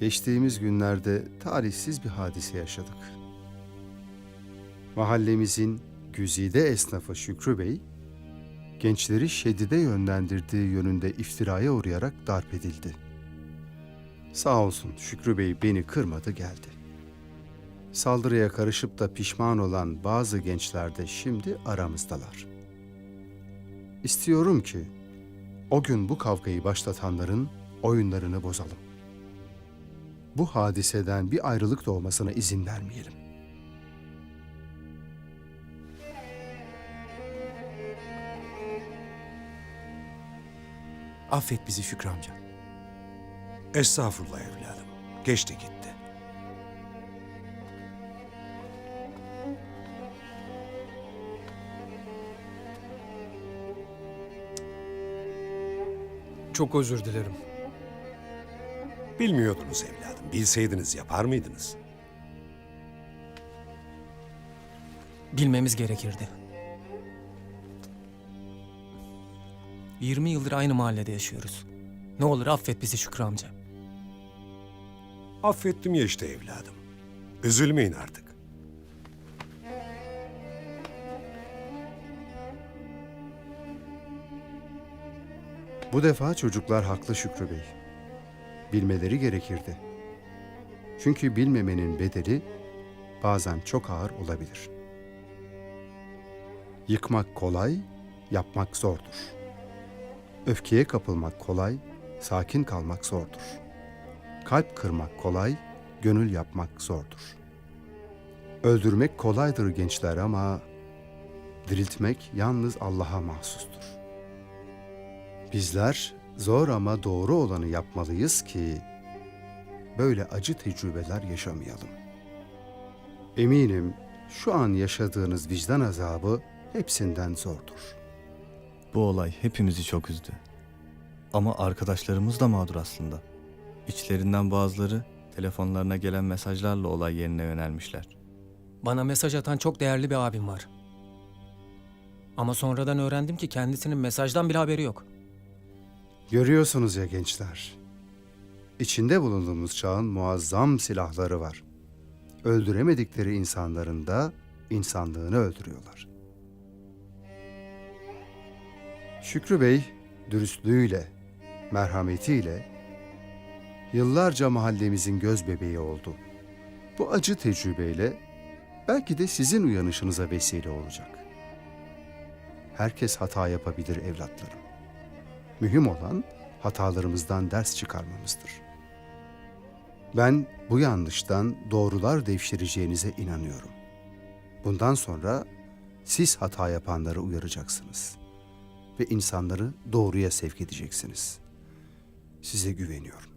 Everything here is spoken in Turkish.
Geçtiğimiz günlerde talihsiz bir hadise yaşadık. Mahallemizin güzide esnafı Şükrü Bey, gençleri şedide yönlendirdiği yönünde iftiraya uğrayarak darp edildi. Sağ olsun Şükrü Bey beni kırmadı geldi. Saldırıya karışıp da pişman olan bazı gençler de şimdi aramızdalar. İstiyorum ki o gün bu kavgayı başlatanların oyunlarını bozalım. Bu hadiseden bir ayrılık doğmasına izin vermeyelim. Affet bizi Şükrü amca. Estağfurullah evladım. Geçti gitti. Çok özür dilerim. Bilmiyordunuz evladım. Bilseydiniz yapar mıydınız? Bilmemiz gerekirdi. 20 yıldır aynı mahallede yaşıyoruz. Ne olur affet bizi Şükrü amca. Affettim ya işte evladım. Üzülmeyin artık. Bu defa çocuklar haklı Şükrü Bey. Bilmeleri gerekirdi. Çünkü bilmemenin bedeli bazen çok ağır olabilir. Yıkmak kolay, yapmak zordur. Öfkeye kapılmak kolay, sakin kalmak zordur. Kalp kırmak kolay, gönül yapmak zordur. Öldürmek kolaydır gençler ama diriltmek yalnız Allah'a mahsustur. Bizler zor ama doğru olanı yapmalıyız ki böyle acı tecrübeler yaşamayalım. Eminim şu an yaşadığınız vicdan azabı hepsinden zordur. Bu olay hepimizi çok üzdü. Ama arkadaşlarımız da mağdur aslında. İçlerinden bazıları telefonlarına gelen mesajlarla olay yerine yönelmişler. Bana mesaj atan çok değerli bir abim var. Ama sonradan öğrendim ki kendisinin mesajdan bile haberi yok. Görüyorsunuz ya gençler. İçinde bulunduğumuz çağın muazzam silahları var. Öldüremedikleri insanların da insanlığını öldürüyorlar. Şükrü Bey dürüstlüğüyle, merhametiyle yıllarca mahallemizin göz bebeği oldu. Bu acı tecrübeyle belki de sizin uyanışınıza vesile olacak. Herkes hata yapabilir evlatlarım. Mühim olan hatalarımızdan ders çıkarmamızdır. Ben bu yanlıştan doğrular devşireceğinize inanıyorum. Bundan sonra siz hata yapanları uyaracaksınız ve insanları doğruya sevk edeceksiniz. Size güveniyorum.